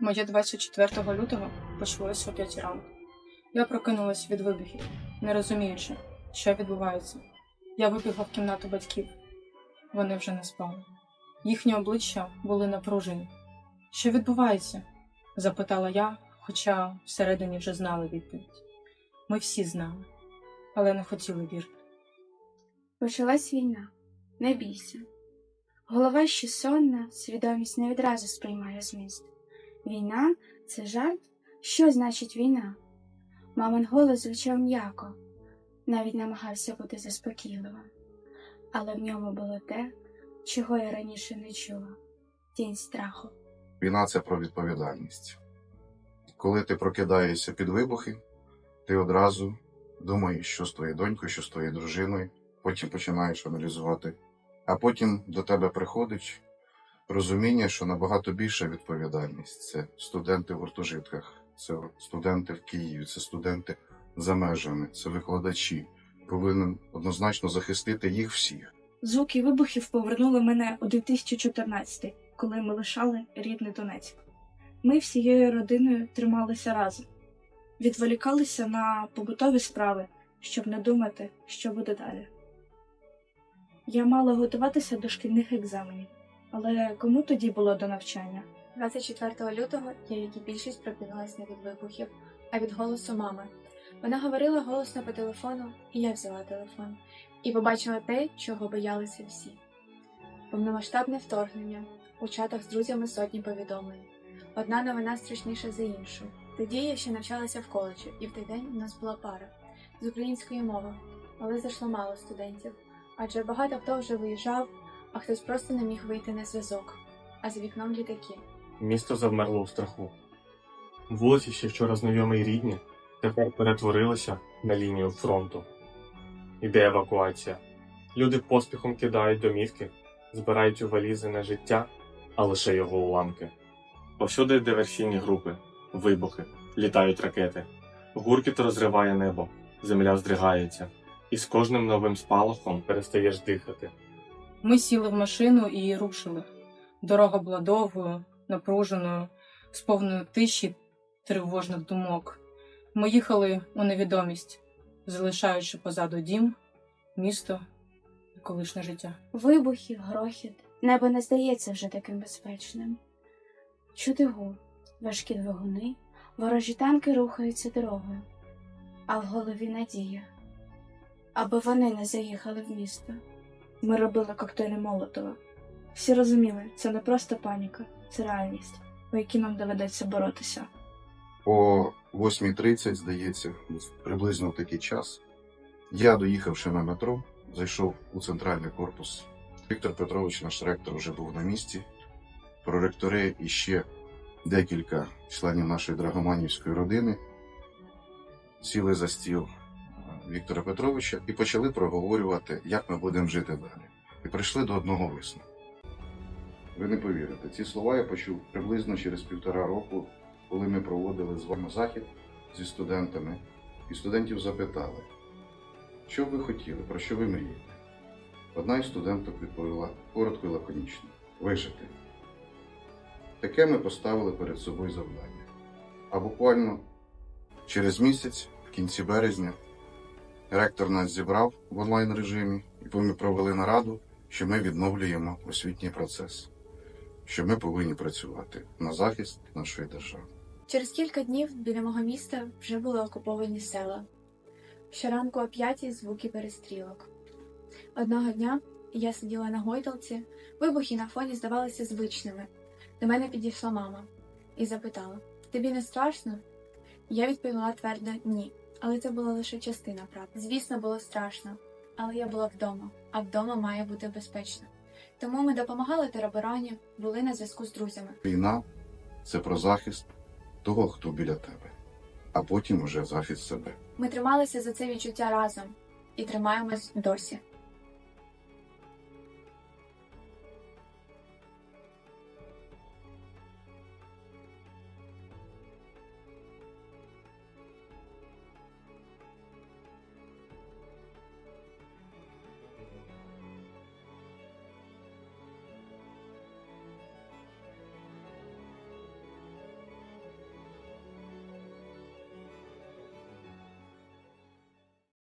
Моє 24 лютого почалося о 5 ранку. Я прокинулась від вибухів, не розуміючи, що відбувається. Я вибігла в кімнату батьків. Вони вже не спали. Їхні обличчя були напружені. Що відбувається? запитала я, хоча всередині вже знали відповідь. Ми всі знали, але не хотіли вірити. Почалась війна. Не бійся. Голова ще сонна, свідомість не відразу сприймає зміст. Війна це жарт? Що значить війна? Мамин голос звучав м'яко, навіть намагався бути заспокійливим. Але в ньому було те, чого я раніше не чула тінь страху. Війна це про відповідальність. Коли ти прокидаєшся під вибухи, ти одразу думаєш, що з твоєю донькою, що з твоєю дружиною, потім починаєш аналізувати. А потім до тебе приходить розуміння, що набагато більша відповідальність це студенти в гуртожитках, це студенти в Києві, це студенти за межами, це викладачі. Повинен однозначно захистити їх всіх. Звуки вибухів повернули мене у 2014, коли ми лишали рідний Донецьк. Ми всією родиною трималися разом, відволікалися на побутові справи, щоб не думати, що буде далі. Я мала готуватися до шкільних екзаменів, але кому тоді було до навчання? 24 лютого я, як і більшість, прокинулась не від вибухів, а від голосу мами. Вона говорила голосно по телефону, і я взяла телефон і побачила те, чого боялися всі. Повномасштабне вторгнення, у чатах з друзями сотні повідомлень. Одна новина страшніша за іншу. Тоді я ще навчалася в коледжі, і в той день у нас була пара з української мови, але зайшло мало студентів, адже багато хто вже виїжджав, а хтось просто не міг вийти на зв'язок, а за вікном літаки. Місто завмерло у страху. Вулиці, ще вчора знайомі й рідні, тепер перетворилися на лінію фронту. Іде евакуація. Люди поспіхом кидають домівки, збирають у валізи не життя, а лише його уламки. Повсюди диверсійні групи, вибухи, літають ракети. Гуркіт розриває небо, земля здригається, і з кожним новим спалахом перестаєш дихати. Ми сіли в машину і рушили. Дорога була довгою, напруженою, сповненою тиші, тривожних думок. Ми їхали у невідомість, залишаючи позаду дім, місто і колишнє життя. Вибухи, грохіт. Небо не здається вже таким безпечним. Чути гул, важкі двигуни, ворожі танки рухаються дорогою, а в голові надія. Аби вони не заїхали в місто. Ми робили коктейлі Молотова. Всі розуміли, це не просто паніка, це реальність, у якій нам доведеться боротися. О 8.30, здається, приблизно такий час. Я, доїхавши на метро, зайшов у центральний корпус. Віктор Петрович, наш ректор, вже був на місці. Проректори і ще декілька членів нашої драгоманівської родини сіли за стіл Віктора Петровича і почали проговорювати, як ми будемо жити далі. І прийшли до одного висновку. Ви не повірите, ці слова я почув приблизно через півтора року коли ми проводили з вами захід зі студентами, і студентів запитали, що ви хотіли, про що ви мрієте. Одна із студенток відповіла коротко і лаконічно вижити. Таке ми поставили перед собою завдання. А буквально через місяць, в кінці березня, ректор нас зібрав в онлайн режимі, і ми провели нараду, що ми відновлюємо освітній процес, що ми повинні працювати на захист нашої держави. Через кілька днів біля мого міста вже були окуповані села. Щоранку о п'ятій звуки перестрілок. Одного дня я сиділа на гойдалці, вибухи на фоні здавалися звичними. До мене підійшла мама і запитала: Тобі не страшно? Я відповіла твердо ні, але це була лише частина правди. Звісно, було страшно, але я була вдома, а вдома має бути безпечно. Тому ми допомагали теробороні, були на зв'язку з друзями. Війна це про захист того, хто біля тебе, а потім уже захист себе. Ми трималися за це відчуття разом і тримаємось досі.